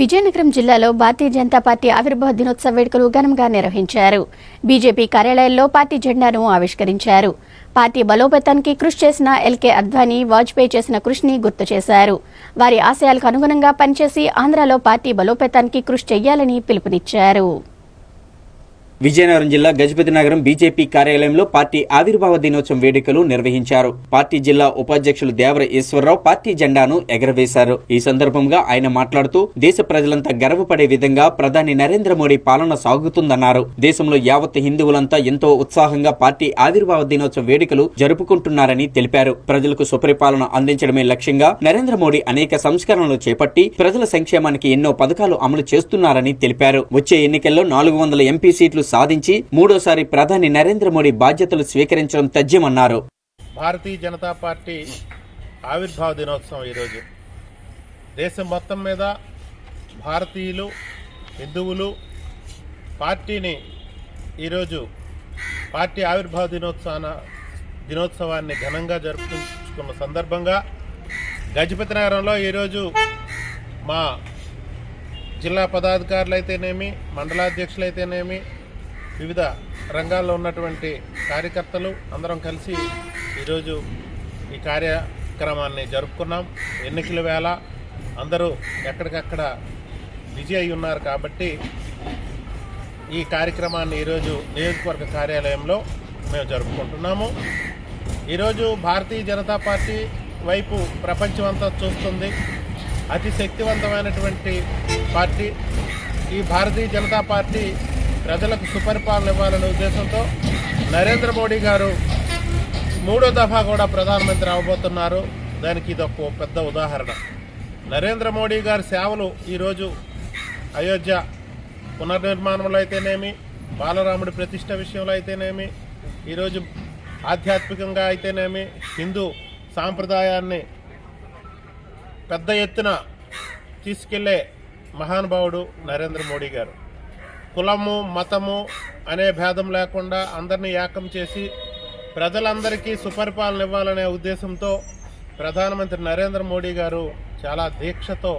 విజయనగరం జిల్లాలో భారతీయ జనతా పార్టీ ఆవిర్భావ దినోత్సవ వేడుకలు ఘనంగా నిర్వహించారు. బీజేపీ కార్యాలయంలో పార్టీ జెండాను ఆవిష్కరించారు. పార్టీ బలోపేతానికి కృషి చేసిన ఎల్కే అద్వానీ వాజ్పేయి చేసిన కృషిని గుర్తు చేశారు. వారి ఆశయాలకు అనుగుణంగా పనిచేసి ఆంధ్రాలో పార్టీ బలోపేతానికి కృషి చేయాలని పిలుపునిచ్చారు. విజయనగరం జిల్లా గజపతి నగరం బీజేపీ కార్యాలయంలో పార్టీ ఆవిర్భావ దినోత్సవం వేడుకలు నిర్వహించారు. పార్టీ జిల్లా ఉపాధ్యక్షులు దేవర ఈశ్వరరావు పార్టీ జెండాను ఎగరవేశారు. ఈ సందర్భంగా ఆయన మాట్లాడుతూ దేశ ప్రజలంతా గర్వపడే విధంగా ప్రధాని నరేంద్ర మోడీ పాలన సాగుతుందన్నారు. దేశంలో యావత్ హిందువులంతా ఎంతో ఉత్సాహంగా పార్టీ ఆవిర్భావ దినోత్సవ వేడుకలు జరుపుకుంటున్నారని తెలిపారు. ప్రజలకు సుపరిపాలన అందించడమే లక్ష్యంగా నరేంద్ర మోడీ అనేక సంస్కరణలు చేపట్టి ప్రజల సంక్షేమానికి ఎన్నో పథకాలు అమలు చేస్తున్నారని తెలిపారు. వచ్చే ఎన్నికల్లో నాలుగు వందల ఎంపీ సీట్లు సాధించి మూడోసారి ప్రధాని నరేంద్ర మోడీ బాధ్యతలు స్వీకరించడం తథ్యమన్నారు. భారతీయ జనతా పార్టీ ఆవిర్భావ దినోత్సవం ఈరోజు. దేశం మొత్తం మీద భారతీయులు హిందువులు పార్టీని ఈరోజు పార్టీ ఆవిర్భావ దినోత్సవాన దినోత్సవాన్ని ఘనంగా జరుపుకుంటున్న సందర్భంగా గజపతి నగరంలో ఈరోజు మా జిల్లా పదాధికారులు అయితేనేమి మండలాధ్యక్షులు అయితేనేమి వివిధ రంగాల్లో ఉన్నటువంటి కార్యకర్తలు అందరం కలిసి ఈరోజు ఈ కార్యక్రమాన్ని జరుపుకున్నాం. ఎన్నికల వేళ అందరూ ఎక్కడికక్కడ బిజీ అయి ఉన్నారు కాబట్టి ఈ కార్యక్రమాన్ని ఈరోజు నియోజకవర్గ కార్యాలయంలో మేము జరుపుకుంటున్నాము. ఈరోజు భారతీయ జనతా పార్టీ వైపు ప్రపంచమంతా చూస్తుంది. అతి శక్తివంతమైనటువంటి పార్టీ. ఈ భారతీయ జనతా పార్టీ ప్రజలకు సుపరిపాలన ఇవ్వాలనే ఉద్దేశంతో నరేంద్ర మోడీ గారు మూడో దఫా కూడా ప్రధానమంత్రి అవబోతున్నారు. దానికి ఇది ఒక పెద్ద ఉదాహరణ. నరేంద్ర మోడీ గారి సేవలు ఈరోజు అయోధ్య పునర్నిర్మాణంలో అయితేనేమి బాలరాముడి ప్రతిష్ట విషయంలో అయితేనేమి ఈరోజు ఆధ్యాత్మికంగా అయితేనేమి హిందూ సాంప్రదాయాన్ని పెద్ద ఎత్తున తీసుకెళ్ళే మహానుభావుడు నరేంద్ర మోడీ గారు. కులము మతము అనే భేదం లేకుండా అందరినీ ఏకం చేసి ప్రజలందరికీ సుపరిపాలన ఇవ్వాలనే ఉద్దేశంతో ప్రధానమంత్రి నరేంద్ర మోడీ గారు చాలా దీక్షతో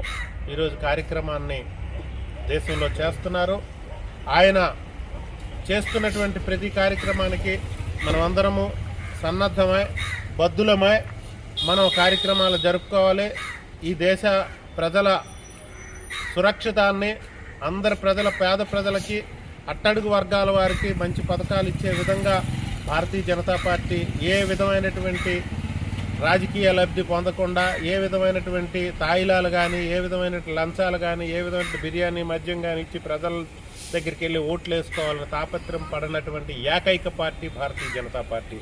ఈరోజు కార్యక్రమాన్ని దేశంలో చేస్తున్నారు. ఆయన చేస్తున్నటువంటి ప్రతి కార్యక్రమానికి మనమందరము సన్నద్ధమై బద్దులమై మనం కార్యక్రమాలు జరుపుకోవాలి. ఈ దేశ ప్రజల సురక్షితాన్ని అందరి ప్రజల పేద ప్రజలకి అట్టడుగు వర్గాల వారికి మంచి పథకాలు ఇచ్చే విధంగా భారతీయ జనతా పార్టీ ఏ విధమైనటువంటి రాజకీయ లబ్ధి పొందకుండా ఏ విధమైనటువంటి తాయిలాలు కానీ ఏ విధమైన లంచాలు కానీ ఏ విధమైన బిర్యానీ మద్యం కానీ ఇచ్చి ప్రజల దగ్గరికి వెళ్ళి ఓట్లు వేసుకోవాలని తాపత్రయం పడినటువంటి ఏకైక పార్టీ భారతీయ జనతా పార్టీ.